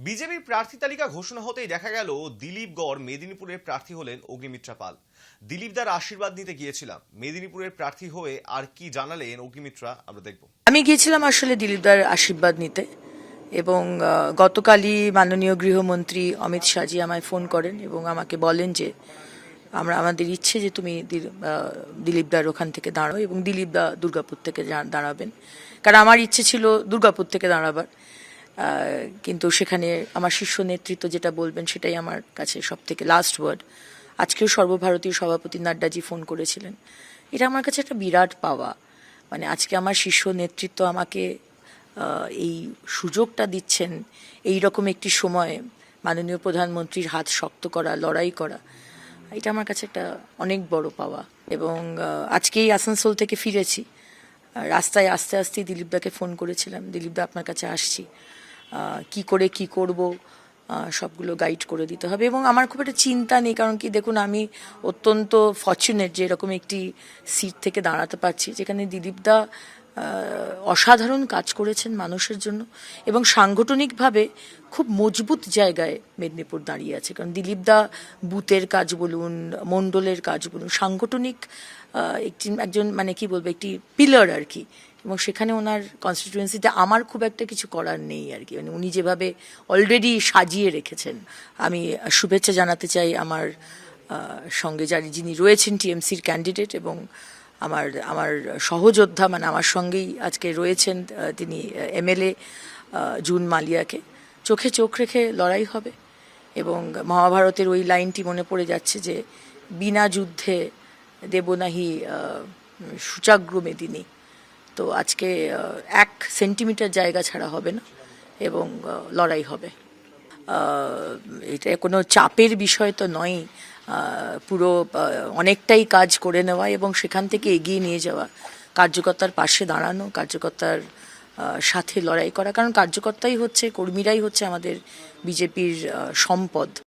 বিজেপির প্রার্থী তালিকা ঘোষণা হতেই দেখা গেল দিলীপ গড় মেদিনীপুরের প্রার্থী হলেন অগ্নিমিত্রা পাল। দিলীপ দার আশীর্বাদ নিতে গিয়েছিলাম। মেদিনীপুরের প্রার্থী হয়ে আর কি জানালেন অগ্নিমিত্রা আমরা দেখব। আমি গিয়েছিলাম আসলে দিলীপ দিলীপদার আশীর্বাদ নিতে এবং গতকালই মাননীয় গৃহমন্ত্রী অমিত শাহজি আমায় ফোন করেন এবং আমাকে বলেন যে আমরা আমাদের ইচ্ছে যে তুমি দিল- আহ, দিলীপদার ওখান থেকে দাঁড়াও এবং দিলীপ দিলীপদা দুর্গাপুর থেকে দাঁড়াবেন। কারণ আমার ইচ্ছে ছিল দুর্গাপুর থেকে দাঁড়াবার। কিন্তু সেখানে আমার শীর্ষ নেতৃত্ব যেটা বলবেন সেটাই আমার কাছে সব থেকে লাস্ট ওয়ার্ড আজকেও সর্বভারতীয় সভাপতি নাড্ডাজি ফোন করেছিলেন। এটা আমার কাছে একটা বিরাট পাওয়া। মানে আজকে আমার শীর্ষ নেতৃত্ব আমাকে এই সুযোগটা দিচ্ছেন এই রকম একটি সময়ে মাননীয় প্রধানমন্ত্রীর হাত শক্ত করা, লড়াই করা, এটা আমার কাছে একটা অনেক বড় পাওয়া। এবং আজকেই আসানসোল থেকে ফিরেছি। রাস্তায় আস্তে আস্তেই দিলীপদাকে ফোন করেছিলাম। দিলীপদা আপনার কাছে আসছি। কি করে কি করব সবগুলো গাইড করে দিতে হবে। এবং আমার খুব একটা চিন্তা নেই, কারণ কি দেখুন, আমি অত্যন্ত ফর্চুনেট যে এরকম একটি সিট থেকে দাঁড়াতে পারছি, যেখানে দিলীপদা অসাধারণ কাজ করেছেন মানুষের জন্য এবং সাংগঠনিকভাবে খুব মজবুত জায়গায় মেদিনীপুর দাঁড়িয়ে আছে। কারণ দিলীপদা বুথের কাজ বলুন, মণ্ডলের কাজ বলুন, সাংগঠনিক একটি একজন মানে কি বলব, একটি পিলার আর কি। এবং সেখানে ওনার কনস্টিটুয়েন্সিতে আমার খুব একটা কিছু করার নেই আর কি। মানে উনি যেভাবে অলরেডি সাজিয়ে রেখেছেন আমি শুভেচ্ছা জানাতে চাই আমার সঙ্গে যার যিনি রয়েছেন টিএমসির ক্যান্ডিডেট এবং আমার আমার সহযোদ্ধা মানে আমার সঙ্গেই আজকে রয়েছেন তিনি এমএলএ জুন মালিয়াকে। চোখে চোখ রেখে লড়াই হবে এবং মহাভারতের ওই লাইনটি মনে পড়ে যাচ্ছে যে বিনা যুদ্ধে দেব নাহি আহ, সুচাগ্র মেদিনী তো আজকে এক সেন্টিমিটার জায়গা ছাড়া হবে না এবং লড়াই হবে। এটা কোনো চাপের বিষয় তো নয়। পুরো অনেকটাই কাজ করে নেওয়া এবং সেখান থেকে এগিয়ে নিয়ে যাওয়া। কার্যকর্তার পাশে দাঁড়ানো, কার্যকর্তার সাথে লড়াই করা। কারণ কার্যকর্তাই হচ্ছে, কর্মীরাই হচ্ছে আমাদের বিজেপির সম্পদ।